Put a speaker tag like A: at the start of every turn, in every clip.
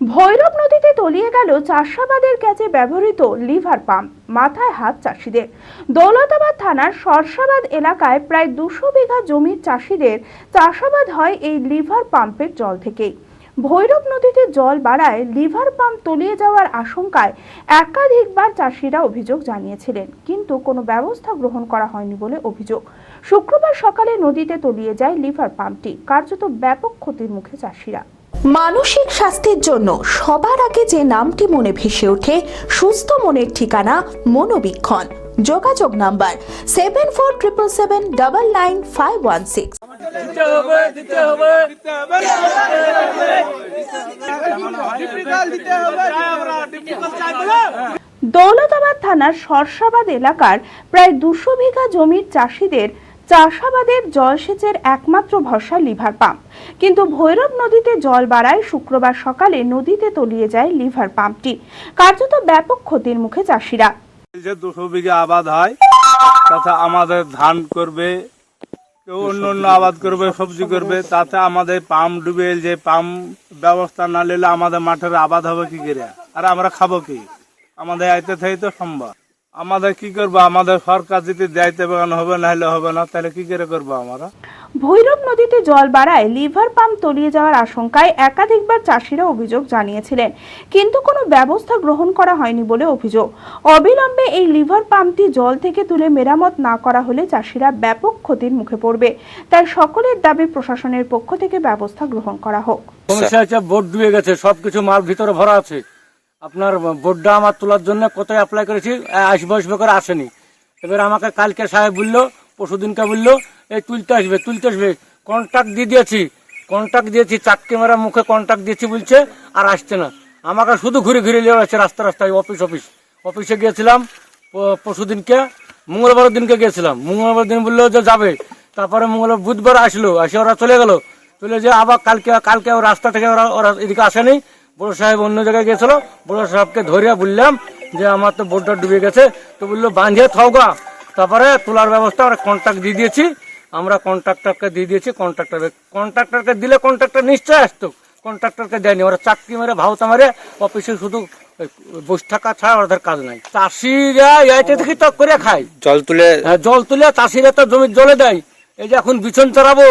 A: ভৈরব নদীতে তলিয়ে গেল চাষাবাদের কাজে ব্যবহৃত লিভার পাম্প, মাথায় হাত চাষিদের। দৌলতাবাদ থানার সরসাবাদ এলাকায় প্রায় দুশো বিঘা জমির চাষিদের চাষাবাদ হয় এই লিভার পাম্পের জল থেকেই। ভৈরব নদীতে জল বাড়ায় লিভার পাম্প তলিয়ে যাওয়ার আশঙ্কায় একাধিকবার চাষিরা অভিযোগ জানিয়েছিলেন, কিন্তু কোনো ব্যবস্থা গ্রহণ করা হয়নি বলে অভিযোগ। শুক্রবার সকালে নদীতে তলিয়ে যায় লিভার পাম্পটি, কার্যত ব্যাপক ক্ষতির মুখে চাষিরা।
B: মানসিক স্বাস্থ্যের জন্য সবার আগে যে নামটি মনে ভেসে ওঠে, সুস্থ মনের ঠিকানা মনোবীক্ষণ। যোগাযোগ number seven four triple seven double nine five one six
A: Daulatabad থানার সরসাবাদ এলাকার প্রায় দুশো বিঘা জমির চাষিদের চাষাবাদের জলসেচের একমাত্র ভরসা লিভার পাম্প। কিন্তু ভৈরব নদীতে জল বাড়ায় শুক্রবার সকালে নদীতে তলিয়ে যায় লিভার পাম্পটি। কার্যত ব্যাপক ক্ষতির মুখে চাষিরা।
C: যে দুশো বিঘা আবাদ হয়, তাতে আমাদের ধান করবে, কেউ অন্য অন্য আবাদ করবে, সবজি করবে, তাতে আমাদের পাম্প ডুবে যে পাম্প ব্যবস্থা না নিলে আমাদের মাঠের আবাদ হবে কি করে? আর আমরা খাব কি? আমাদের আইতে থেকে তো সম্ভব। আমাদের কি করব? আমাদের সরকার যদি দায়িত্ব বাগান হবে না হলে হবে না। তাহলে কি করে করব আমরা?
A: ভৈরব নদীতে জল বাড়ায় লিভার পাম্প তলিয়ে যাওয়ার আশঙ্কায় একাধিকবার চাষিরা অভিযোগ জানিয়েছিলেন। কিন্তু কোনো ব্যবস্থা গ্রহণ করা হয়নি বলে অভিযোগ। অবিলম্বে এই লিভার পাম্পটি জল থেকে তুলে মেরামত না করা হলে চাষিরা ব্যাপক ক্ষতির মুখে পড়বে। তাই সকলের দাবি প্রশাসনের পক্ষ থেকে ব্যবস্থা গ্রহণ করা হোক।
D: সমস্যা হচ্ছে বোর্ড ডুবে গেছে। সবকিছু মাল ভিতরে ভরা আছে। আপনার বোর্ডটা আমার তোলার জন্য কোথায় অ্যাপ্লাই করেছি আসবে আসবে করে আসেনি। এবার আমাকে কালকে সাহেব বলল, পরশুদিনকে বলল এই তুলতে আসবে তুলতে আসবে। কন্ট্রাক্ট দিয়ে দিয়েছি কন্ট্রাক্ট দিয়েছি, চারটে মারা মুখে কন্ট্রাক্ট দিয়েছি বলছে, আর আসছে না। আমাকে শুধু ঘুরে ঘুরে নিয়ে আসছে রাস্তা রাস্তায় অফিস অফিস অফিসে গিয়েছিলাম পরশুদিনকে মঙ্গলবার দিনকে গিয়েছিলাম। মঙ্গলবার দিন বলল যে যাবে। তারপরে মঙ্গলবার, বুধবার আসলো আসে ওরা চলে গেল। চলে যে আবার কালকে কালকে রাস্তা থেকে ওরা ওরা এদিকে আসেনি। বড় সাহেব অন্য জায়গায় গেছিল বড় সাহেবকে ধরিয়া বললাম যে আমার তো বোটটা ডুবে গেছে। তো বলল বাঁধিয়ে থাওগা তারপরে তোলার ব্যবস্থা আমরা কন্ট্রাক্ট দিয়ে দিয়েছি। আমরা কন্ট্রাক্টরকে দিয়ে দিয়েছি কন্ট্রাক্টর কন্ট্রাক্টরকে দিলে কন্ট্রাক্টর নিশ্চয় আসতো। কন্ট্রাক্টরকে দেয়নি। ওরা চাকরি মেরে ভাওতা মারে অফিসে শুধু বসে থাকা ছাড়া ওদের কাজ নাই। চাষিরা এইটা থেকে তো করে খায়।
E: জল তুলে
D: হ্যাঁ, জল তুলে চাষিরা তো জমির জলে দেয়। এই যে এখন বিছন চড়াবো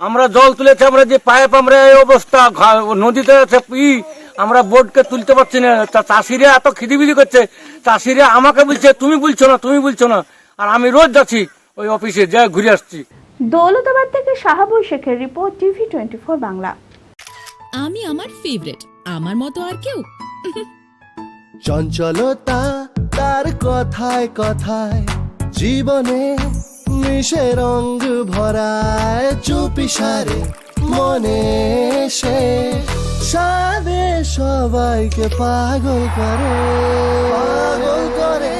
D: আমরা জল তুলেছি আমরা যে পাইপ আমরা এই অবস্থা নদীতে আছে ই আমরা বোর্ডকে তুলতে পারছি না। তা চাষিরা এত খিদিবিদি করছে চাষিরা আমাকে বলছে তুমি বলছো না তুমি বলছো না। আর আমি রোজ যাচ্ছি ওই অফিসে যা ঘুরে আসছি।
A: দৌলতাবাদ থেকে শাহাবুল শেখের report TV twenty four Bangla.
F: আমি আমার ফেভারিট আমার মতো আর কেউ।
G: চঞ্চলতা তার কথায় কথায় জীবনে মিশে রঙ ভরায় চুপিসারে মনে সে। সাদে সবাইকে পাগল করে। পাগল করে।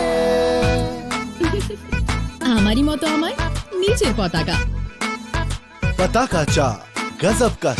F: আমারই মতো আমার নিচে পতাকা।
G: পতাকা চা গজব কা